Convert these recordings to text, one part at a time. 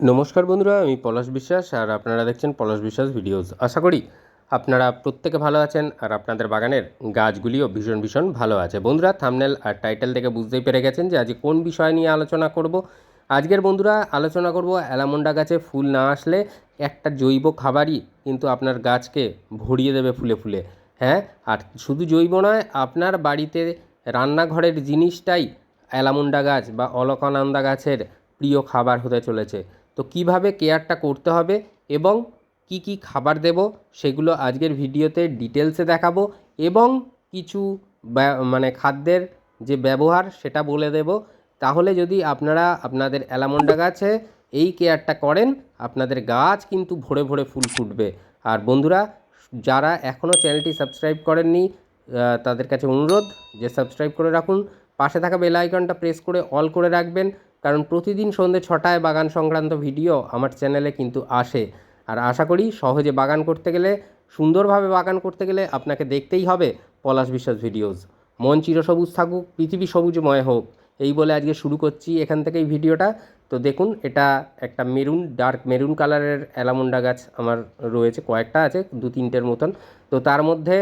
নমস্কার বন্ধুরা, আমি পলাশ বিশ্বাস আর আপনারা দেখছেন পলাশ বিশ্বাস ভিডিওস। আশা করি আপনারা প্রত্যেকে ভালো আছেন আর আপনাদের বাগানের গাছগুলিও ভীষণ ভীষণ ভালো আছে। বন্ধুরা থামনেল আর টাইটেল থেকে বুঝতেই পেরে গেছেন যে আজ কোন বিষয় নিয়ে আলোচনা করব। আজকের বন্ধুরা, আলোচনা করব অ্যালামন্ডা গাছে ফুল না আসলে একটা জৈব খাবারই কিন্তু আপনার গাছকে ভরিয়ে দেবে ফুলে ফুলে হ্যাঁ? আর শুধু জৈব নয়, আপনার বাড়িতে রান্নাঘরের জিনিসটাই অ্যালামুন্ডা গাছ বা অলকানন্দা গাছের প্রিয় খাবার হতে চলেছে। তো কীভাবে কেয়ারটা করতে হবে এবং কি কি খাবার দেব সেগুলো আজকের ভিডিওতে ডিটেলসে দেখাবো এবং কিছু মানে খাদ্যের যে ব্যবহার সেটা বলে দেব। তাহলে যদি আপনারা, আপনাদের অ্যালামন্ডা গাছে এই কেয়ারটা করেন, আপনাদের গাছ কিন্তু ভরে ভরে ফুল ফুটবে। আর বন্ধুরা, যারা এখনও চ্যানেলটি সাবস্ক্রাইব করেননি তাদের কাছে অনুরোধ যে সাবস্ক্রাইব করে রাখুন। পাশে থাকা বেল আইকনটা প্রেস করে অল করে রাখবেন। কারণ প্রতিদিন সন্ধ্যে ছটায় বাগান সংক্রান্ত ভিডিও আমার চ্যানেলে কিন্তু আসে। আর আশা করি সহজে বাগান করতে গেলে, সুন্দরভাবে বাগান করতে গেলে আপনাকে দেখতেই হবে পলাশ বিশ্বাস ভিডিওস মন চিরসবুজ থাকুক, পৃথিবী সবুজময় হোক। এই বলে আজকে শুরু করছি এখান থেকেই ভিডিওটা। তো দেখুন, এটা একটা মেরুন, ডার্ক মেরুন কালারের অ্যালামন্ডা গাছ আমার রয়েছে, কয়েকটা আছে, দু তিনটের মতন। তো তার মধ্যে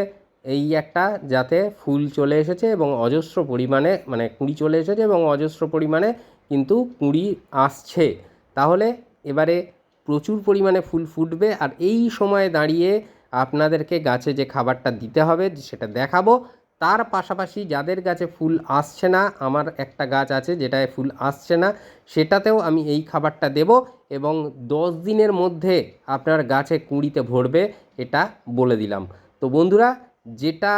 এই একটা যাতে ফুল চলে এসেছে এবং অজস্র পরিমাণে মানে কুঁড়ি চলে এসেছে এবং অজস্র পরিমাণে কিন্তু কুঁড়ি আসছে। তাহলে এবারে প্রচুর পরিমাণে ফুল ফুটবে আর এই সময়ে দাঁড়িয়ে আপনাদেরকে গাছে যে খাবারটা দিতে হবে সেটা দেখাবো। তার পাশাপাশি যাদের গাছে ফুল আসছে না, আমার একটা গাছ আছে যেটায় ফুল আসছে না, সেটাতেও আমি এই খাবারটা দেব এবং দশ দিনের মধ্যে আপনার গাছে কুঁড়িতে ভরবে এটা বলে দিলাম। তো বন্ধুরা, যেটা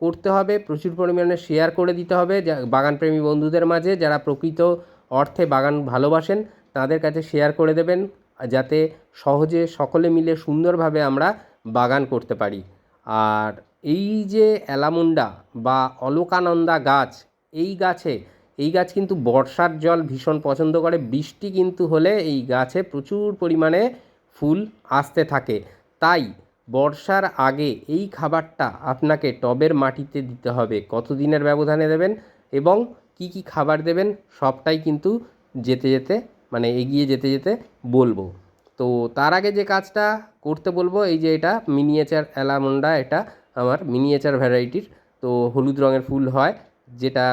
করতে হবে, প্রচুর পরিমাণে শেয়ার করে দিতে হবে বাগানপ্রেমী বন্ধুদের মাঝে, যারা প্রকৃত অর্থে বাগান ভালোবাসেন, তাদের কাছে শেয়ার করে দেবেন, যাতে সহজে সকলে মিলে সুন্দরভাবে আমরা বাগান করতে পারি। আর এই যে অ্যালামুন্ডা বা অলোকানন্দা গাছ, এই গাছে, এই গাছ কিন্তু বর্ষার জল ভীষণ পছন্দ করে, বৃষ্টি কিন্তু হলে এই গাছে প্রচুর পরিমাণে ফুল আসতে থাকে। তাই বর্ষার আগে এই খাবারটা আপনাকে টবের মাটিতে দিতে হবে কত দিনের ব্যবধানে দেবেন এবং কি কি খাবার দেবেন সবটাই কিন্তু যেতে যেতে মানে এগিয়ে যেতে যেতে বলব। তো তার আগে যে কাজটা করতে বলব, এই যে এটা মিনিয়েচার অ্যালামন্ডা, এটা আমার মিনিয়েচার ভ্যারাইটির তো হলুদ রঙের ফুল হয়, যেটা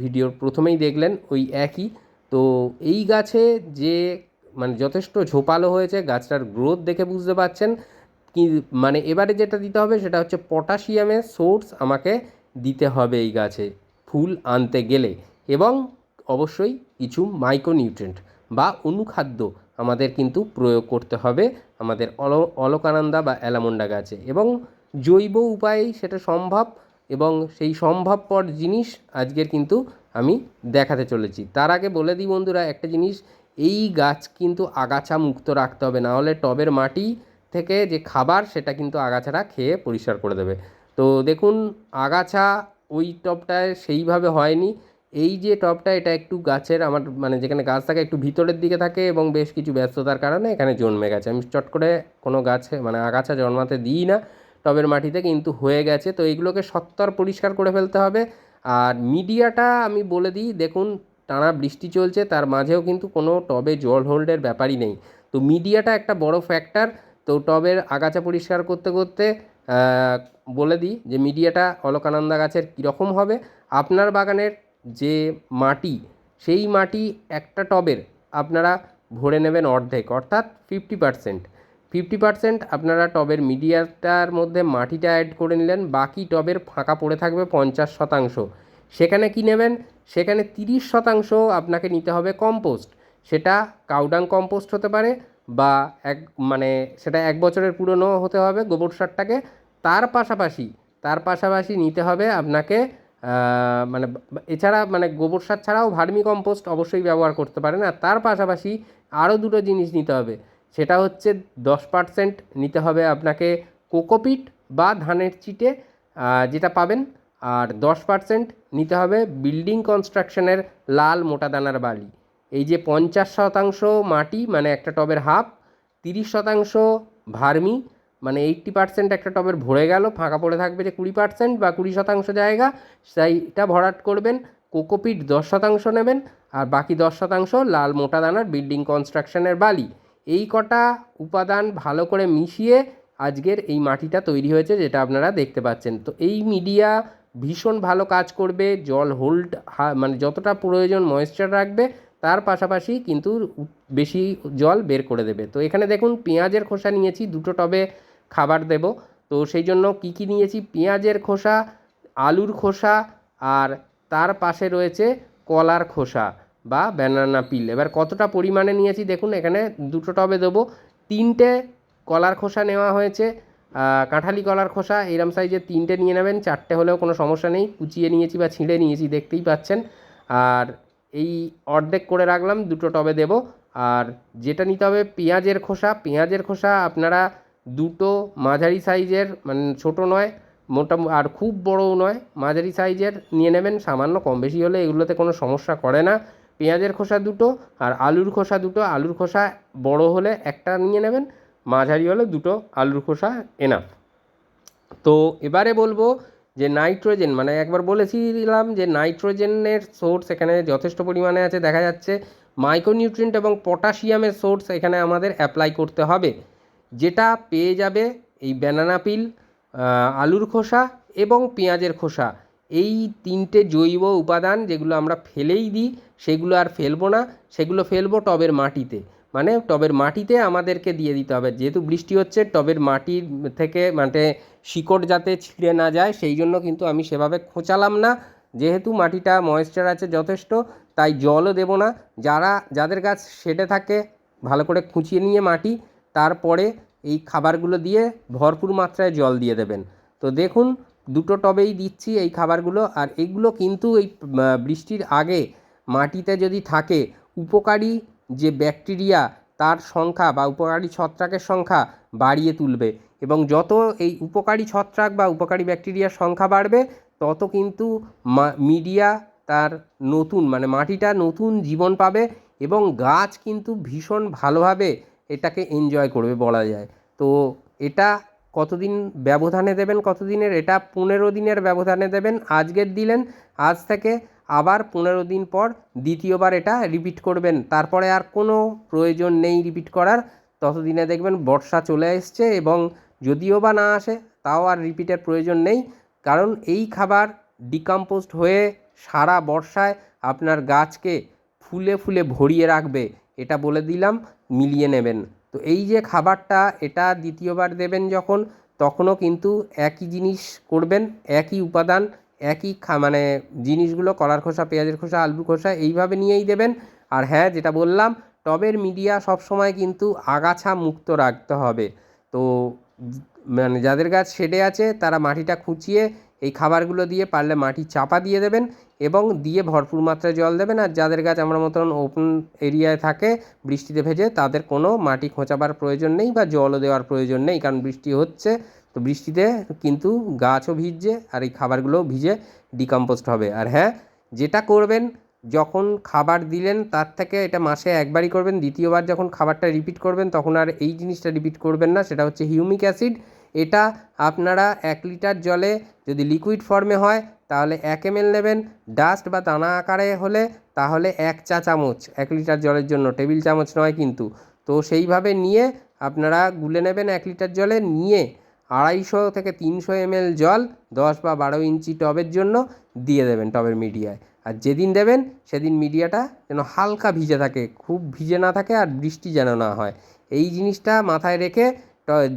ভিডিওর প্রথমেই দেখলেন, ওই একই। তো এই গাছে যে মানে যথেষ্ট ঝোপালো হয়েছে, গাছটার গ্রোথ দেখে বুঝতে পারছেন, কি মানে এবারে যেটা দিতে হবে সেটা হচ্ছে পটাশিয়ামের সোর্স আমাকে দিতে হবে এই গাছে, ফুল আনতে গেলে। এবং অবশ্যই কিছু মাইক্রোনিউট্রেন্ট বা অনুখাদ্য আমাদের কিন্তু প্রয়োগ করতে হবে। আমাদের অল, অলকানন্দা বা অ্যালামন্ডা গাছে। এবং জৈব উপায়েই সেটা সম্ভব এবং সেই সম্ভবপর জিনিস আজকের কিন্তু আমি দেখাতে চলেছি। তার আগে বলে দিই বন্ধুরা, একটা জিনিস, এই গাছ কিন্তু আগাছা মুক্ত রাখতে হবে। না হলে টবের মাটি থেকে যে খাবার, সেটা কিন্তু আগাছাটা খেয়ে পরিষ্কার করে দেবে। তো দেখুন, আগাছা ওই টবটায় সেইভাবে হয়নি। এই যে টবটা এটা একটু গাছের আমার মানে যেখানে গাছ থাকে একটু ভিতরের দিকে থাকে এবং বেশ কিছু ব্যস্ততার কারণে এখানে জন্মে গেছে। আমি চট করে কোনো গাছে মানে আগাছা জন্মাতে দিই না টবের মাটিতে, কিন্তু হয়ে গেছে। তো এইগুলোকে সত্তর পরিষ্কার করে ফেলতে হবে। আর মিডিয়াটা আমি বলে দিই, দেখুন, টানা বৃষ্টি চলছে, তার মাঝেও কিন্তু কোনো টবে জল হোল্ডের ব্যাপারই নেই। তো মিডিয়াটা একটা বড় ফ্যাক্টর তো টবের আগাছা পরিষ্কার করতে করতে বলে দিই যে মিডিয়াটা অলকানন্দা গাছের কীরকম হবে। আপনার বাগানের যে মাটি, সেই মাটি একটা টবের আপনারা ভরে নেবেন অর্ধেক, অর্থাৎ ফিফটি পারসেন্ট ফিফটি পারসেন্ট আপনারা টবের মিডিয়াটার মধ্যে মাটিটা অ্যাড করে নিলেন, বাকি টবের ফাঁকা পড়ে থাকবে পঞ্চাশ শতাংশ। সেখানে কি নেবেন? সেখানে তিরিশ শতাংশ আপনাকে নিতে হবে কম্পোস্ট সেটা কাউডাং কম্পোস্ট হতে পারে বা এক মানে সেটা এক বছরের পুরনো হতে হবে গোবর সারটাকে। তার পাশাপাশি তার পাশাপাশি নিতে হবে আপনাকে মানে এছাড়া মানে গোবর সার ছাড়াও ভার্মি কম্পোস্ট অবশ্যই ব্যবহার করতে পারেন। আর তার পাশাপাশি আরও দুটো জিনিস নিতে হবে। সেটা হচ্ছে দশ পার্সেন্ট নিতে হবে আপনাকে কোকোপিট বা ধানের চিটে যেটা পাবেন। আর দশ পার্সেন্ট নিতে হবে বিল্ডিং কনস্ট্রাকশনের লাল মোটা দানার বালি। এই যে পঞ্চাশ শতাংশ মাটি মানে একটা টবের হাফ, তিরিশ শতাংশ ভার্মি মানে এইট্টি পার্সেন্ট একটা টবের ভরে গেল, ফাঁকা পড়ে থাকবে যে কুড়ি পার্সেন্ট বা কুড়ি শতাংশ জায়গা, সেইটা ভরাট করবেন, কোকোপিট দশ শতাংশ নেবেন, আর বাকি দশ শতাংশ লাল মোটা দানার বিল্ডিং কনস্ট্রাকশনের বালি। এই কটা উপাদান ভালো করে মিশিয়ে আজকের এই মাটিটা তৈরি হয়েছে, যেটা আপনারা দেখতে পাচ্ছেন। তো এই মিডিয়া ভীষণ ভালো কাজ করবে, জল হোল্ড মানে যতটা প্রয়োজন ময়েশ্চার রাখবে, তার পাশাপাশি কিন্তু বেশি জল বের করে দেবে। তো এখানে দেখুন, পেঁয়াজের খোসা নিয়েছি, দুটো টবে খাবার দেব। তো সেই জন্য কী কী নিয়েছি? পেঁয়াজের খোসা, আলুর খোসা আর তার পাশে রয়েছে কলার খোসা বা ব্যানানা পিল এবার কতটা পরিমাণে নিয়েছি দেখুন, এখানে দুটো টবে দেবো। তিনটে কলার খোসা নেওয়া হয়েছে কাঁঠালি কলার খোসা, এরম সাইজের তিনটে নিয়ে নেবেন, চারটে হলেও কোনো সমস্যা নেই। কুচিয়ে নিয়েছি বা ছিঁড়ে নিয়েছি, দেখতেই পাচ্ছেন। আর এই অর্ধেক করে রাখলাম, দুটো টবে দেব। আর যেটা নিতে হবে, পেঁয়াজের খোসা। পেঁয়াজের খোসা আপনারা দুটো মাঝারি সাইজের মানে ছোটো নয়, মোটা আর খুব বড়ও নয়, মাঝারি সাইজের নিয়ে নেবেন। সামান্য কম বেশি হলে এগুলোতে কোনো সমস্যা করে না। পেঁয়াজের খোসা দুটো আর আলুর খোসা দুটো। আলুর খোসা বড় হলে একটা নিয়ে নেবেন, মাঝারি হলে দুটো। আলুর খোসা এনাফ তো এবারে বলব যে নাইট্রোজেন মানে একবার বলেছিলাম যে নাইট্রোজেনের সোর্স এখানে যথেষ্ট পরিমাণে আছে। দেখা যাচ্ছে মাইক্রোনিউট্রিয়েন্ট এবং পটাশিয়ামের সোর্স এখানে আমাদের অ্যাপ্লাই করতে হবে। যেটা পেয়ে যাবে এই ব্যানানা পিল আলুর খোসা এবং পেঁয়াজের খোসা। এই তিনটে জৈব উপাদান যেগুলো আমরা ফেলেই দিই, সেগুলো আর ফেলব না। সেগুলো ফেলব টবের মাটিতে। মানে টবের মাটিতে আমাদেরকে দিয়ে দিতে হবে। যেহেতু বৃষ্টি হচ্ছে, টবের মাটির থেকে মানে শিকড় যাতে ছিঁড়ে না যায়, সেই জন্য কিন্তু আমি সেভাবে খোঁচালাম না। যেহেতু মাটিটা ময়েশ্চার আছে যথেষ্ট, তাই জলও দেবো না। যারা, যাদের গাছ সেটে থাকে, ভালো করে খুঁচিয়ে নিয়ে মাটি তারপরে এই খাবারগুলো দিয়ে ভরপুর মাত্রায় জল দিয়ে দেবেন। তো দেখুন, দুটো টবেই দিচ্ছি এই খাবারগুলো, আর এগুলো কিন্তু এই বৃষ্টির আগে মাটিতে যদি থাকে, উপকারী যে ব্যাকটেরিয়া তার সংখ্যা বা উপকারী ছত্রাকের সংখ্যা বাড়িয়ে তুলবে এবং যত এই উপকারী ছত্রাক বা উপকারী ব্যাকটেরিয়ার সংখ্যা বাড়বে, তত কিন্তু মিডিয়া তার নতুন মানে মাটিটা নতুন জীবন পাবে এবং গাছ কিন্তু ভীষণ ভালোভাবে এটাকে এনজয় করবে বলা যায়। তো এটা কতদিন ব্যবধানে দেবেন, কতদিনের? এটা পনেরো দিনের ব্যবধানে দেবেন, আজকের দিলেন, আজ থেকে আবার পনেরো দিন পর দ্বিতীয়বার এটা রিপিট করবেন। তারপরে আর কোনো প্রয়োজন নেই রিপিট করার। ততদিনে দেখবেন বর্ষা চলে এসছে এবং যদিও বা না আসে, তাও আর রিপিটের প্রয়োজন নেই। কারণ এই খাবার ডিকম্পোস্ট হয়ে সারা বর্ষায় আপনার গাছকে ফুলে ফুলে ভরিয়ে রাখবে। এটা বলে দিলাম, মিলিয়ে নেবেন। তো এই যে খাবারটা, এটা দ্বিতীয়বার দেবেন যখন, তখনও কিন্তু একই জিনিস করবেন, একই উপাদান, একই খা মানে জিনিসগুলো, কলার খোসা, পেঁয়াজের খোসা, আলুর খোসা, এইভাবে নিয়েই দেবেন। আর হ্যাঁ যেটা বললাম, টবের মিডিয়া সবসময় কিন্তু আগাছা মুক্ত রাখতে হবে। তো মানে যাদের গাছ শেডে আছে, তারা মাটিটা খুঁচিয়ে, এই খাবারগুলো দিয়ে পারলে মাটি চাপা দিয়ে দেবেন। এবং দিয়ে ভরপুর মাত্রায় জল দেবেন আর যাদের গাছ আমার মতন ওপেন এরিয়ায় থাকে, বৃষ্টিতে ভেজে তাদের কোনো মাটি খোঁচাবার প্রয়োজন নেই বা জলও দেওয়ার প্রয়োজন নেই, কারণ বৃষ্টি হচ্ছে। তো বৃষ্টিতে কিন্তু গাছও ভিজছে আর এই খাবারগুলোও ভিজে ডিকম্পোস্ট হবে। আর হ্যাঁ যেটা করবেন, যখন খাবার দিলেন তার থেকে এটা মাসে একবারই করবেন, দ্বিতীয়বার যখন খাবারটা রিপিট করবেন, তখন আর এই জিনিসটা রিপিট করবেন না, সেটা হচ্ছে হিউমিক অ্যাসিড এটা আপনারা এক লিটার জলে যদি লিকুইড ফর্মে হয়, তাহলে এক এম নেবেন। ডাস্ট বা দানা আকারে হলে তাহলে এক চা চামচ, এক লিটার জলের জন্য। টেবিল চামচ নয় কিন্তু। তো সেইভাবে নিয়ে আপনারা গুলে নেবেন এক লিটার জলে, নিয়ে আড়াইশো থেকে তিনশো এমএল জল দশ বা বারো ইঞ্চি টবের জন্য দিয়ে দেবেন টবের মিডিয়ায়। আর যেদিন দেবেন, সেদিন মিডিয়াটা যেন হালকা ভিজে থাকে, খুব ভিজে না থাকে আর বৃষ্টি যেন না হয়। এই জিনিসটা মাথায় রেখে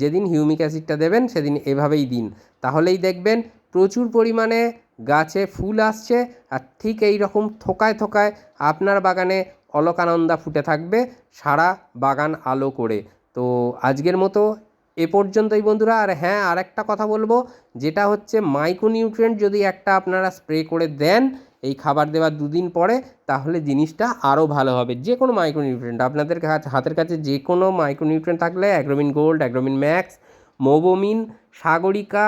যেদিন হিউমিক অ্যাসিডটা দেবেন, সেদিন এভাবেই দিন। তাহলেই দেখবেন প্রচুর পরিমাণে গাছে ফুল আসছে আর ঠিক এই রকম থোকায় থোকায় আপনার বাগানে অলকানন্দা ফুটে থাকবে, সারা বাগান আলো করে। তো আজকের মতো এ পর্যন্তই বন্ধুরা, আর হ্যাঁ আর একটা কথা বলব, যেটা হচ্ছে মাইক্রোনিউট্রিয়েন্ট যদি একটা আপনারা স্প্রে করে দেন এই খাবার দেওয়ার দুদিন পরে তাহলে জিনিসটা আরও ভালো হবে। যে কোনো মাইক্রোনিউট্রিয়েন্ট আপনাদের হাতের কাছে যে কোনো মাইক্রোনিউট্রিয়েন্ট থাকলে Agromin gold Agromin max Mobomin Sagarika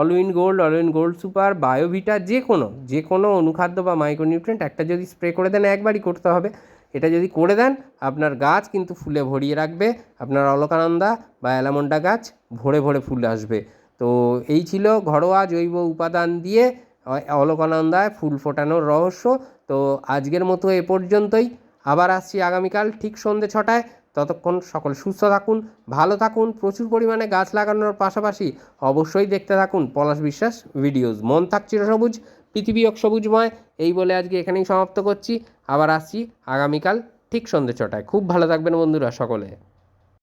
Allwin gold Allwin gold super Biovita যে কোনো যে কোনো অনুখাদ্য বা মাইক্রোনিউট্রিয়েন্ট একটা যদি স্প্রে করে দেন একবারই করতে হবে। এটা যদি করে দেন, আপনার গাছ কিন্তু ফুলে ভরিয়ে রাখবে, আপনার অলকানন্দা বা অ্যালামন্ডা গাছ ভরে ভরে ফুল আসবে। তো এই ছিল ঘরোয়া জৈব উপাদান দিয়ে অলকানন্দায় ফুল ফোটানোর রহস্য। তো আজকের মতো এ পর্যন্তই। আবার আসছি আগামীকাল ঠিক সন্ধ্যে ছটায়। ততক্ষণ সকল সুস্থ থাকুন, ভালো থাকুন, প্রচুর পরিমাণে গাছ লাগানোর পাশাপাশি অবশ্যই দেখতে থাকুন পলাশ বিশ্বাস ভিডিওস। মন থাক চিরসবুজ, পৃথিবী হোক সবুজময়। এই বলে আজকে এখানেই সমাপ্ত করছি। আবার আসছি আগামীকাল ঠিক সন্ধ্যে ছটায়। খুব ভালো থাকবেন বন্ধুরা সকলে।